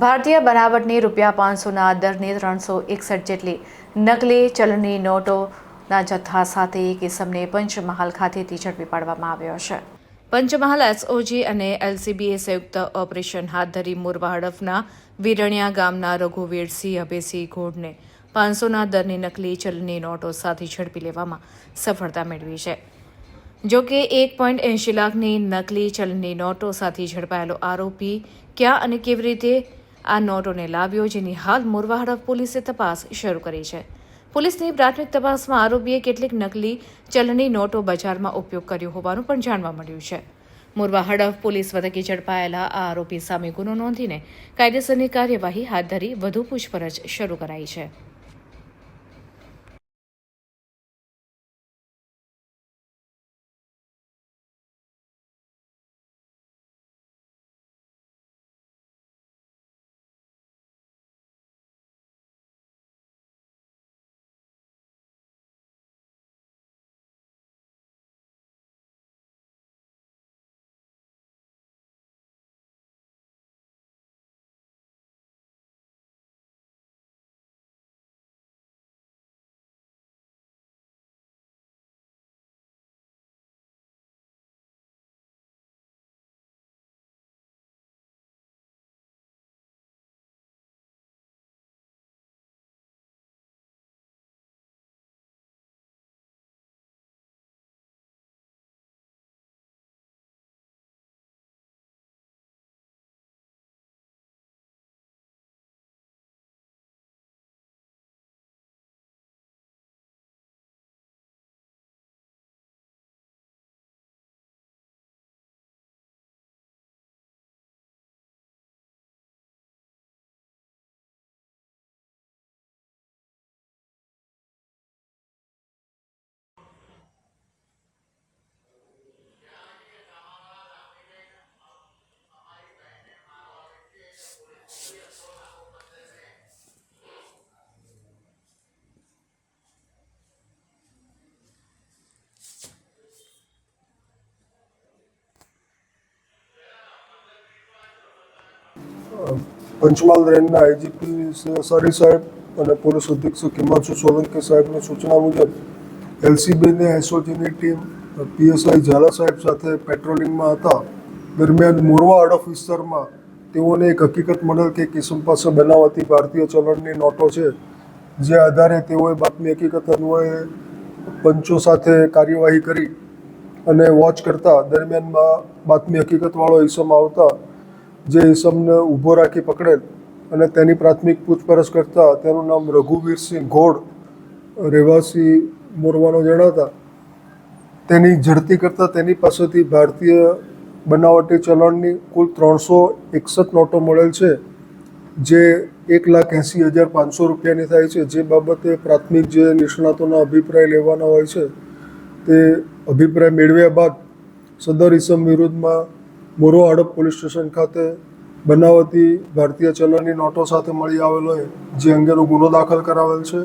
ભારતીય બનાવટની રૂપિયા પાંચસોના દરની ત્રણસો એકસઠ જેટલી નકલી ચલણની નોટોના જથ્થા સાથે એક ઇસમને પંચમહાલ ખાતેથી ઝડપી પાડવામાં આવ્યો છે. પંચમહાલ એસઓજી અને એલસીબીએ સંયુક્ત ઓપરેશન હાથ ધરી મોરવા હડફના વીરણિયા ગામના રઘુવીરસિંહ અભયસિંહ ઘોડને પાંચસોના દરની નકલી ચલની નોટો સાથે ઝડપી લેવામાં સફળતા મેળવી છે. જો કે એક પોઈન્ટ એંશી લાખની નકલી ચલણી નોટો સાથે ઝડપાયેલો આરોપી ક્યાં અને કેવી રીતે આ નોટોને લાવ્યો જેની હાલ મોરવા હડફ પોલીસે તપાસ શરૂ કરી છે. પોલીસની પ્રાથમિક તપાસમાં આરોપીએ કેટલીક નકલી ચલણી નોટો બજારમાં ઉપયોગ કર્યો હોવાનું પણ જાણવા મળ્યું છે. મોરવા હડફ પોલીસ વધકે ઝડપાયેલા આ આરોપી સામે ગુનો નોંધીને કાયદેસરની કાર્યવાહી હાથ ધરી વધુ પૂછપરછ શરૂ કરાઈ છે. પંચમહાલ રેન્જના આઈજીપી સરી સાહેબ અને પોલીસ અધિક્ષક હિમાંશુ સોલંકી સાહેબની સૂચના મુજબ એલસીબીની એસઓજીની ટીમ પીએસઆઈ ઝાલા સાહેબ સાથે પેટ્રોલિંગમાં હતા. દરમિયાન મોરવા હડફ વિસ્તારમાં તેઓને એક હકીકત મળેલ કે કિસમ પાસે બનાવતી ભારતીય ચલણની નોટો છે, જે આધારે તેઓએ બાતમી હકીકત અન્વયે પંચો સાથે કાર્યવાહી કરી અને વોચ કરતા દરમિયાનમાં બાતમી હકીકતવાળો ઈસમ આવતા જે ઈસમને ઊભો રાખી પકડેલ અને તેની પ્રાથમિક પૂછપરછ કરતા તેનું નામ રઘુવીરસિંહ ઘોડ રહેવાસી મોરવાનો જણાતા તેની ઝડપી કરતાં તેની પાસેથી ભારતીય બનાવટી ચલણની કુલ ત્રણસો એકસઠ નોટો મળેલ છે, જે એક લાખ એંસી હજાર પાંચસો રૂપિયાની થાય છે. જે બાબતે પ્રાથમિક જે નિષ્ણાતોના અભિપ્રાય લેવાના હોય છે, તે અભિપ્રાય મેળવ્યા બાદ સદર ઇસમ વિરુદ્ધમાં મોરો હડપ પોલીસ સ્ટેશન ખાતે બનાવતી ભારતીય ચલણની નોટો સાથે મળી આવેલો જે અંગેનો ગુનો દાખલ કરાવેલ છે.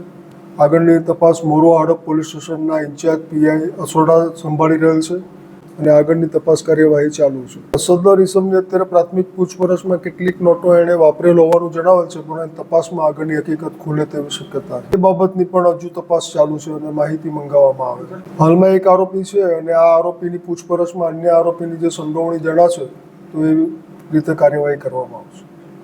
આગળની તપાસ મોરવા હડપ પોલીસ સ્ટેશનના ઇન્ચાર્જ પીઆઈ અસોડા સંભાળી રહેલ છે. અને આગળની તપાસ કાર્યવાહી ચાલુ છે. સદર ઇસમની અત્યારે પ્રાથમિક પૂછપરછમાં કેટલીક નોટો એણે વાપરેલ હોવાનું જણાવેલ છે, પણ તપાસમાં આગળની હકીકત ખુલે તેવી શક્યતા એ બાબતની પણ હજુ તપાસ ચાલુ છે અને માહિતી મંગાવવામાં આવે છે. હાલમાં એક આરોપી છે અને આ આરોપીની પૂછપરછમાં અન્ય આરોપીની જે સંડોવણી જણાશે, તો એવી રીતે કાર્યવાહી કરવામાં આવશે.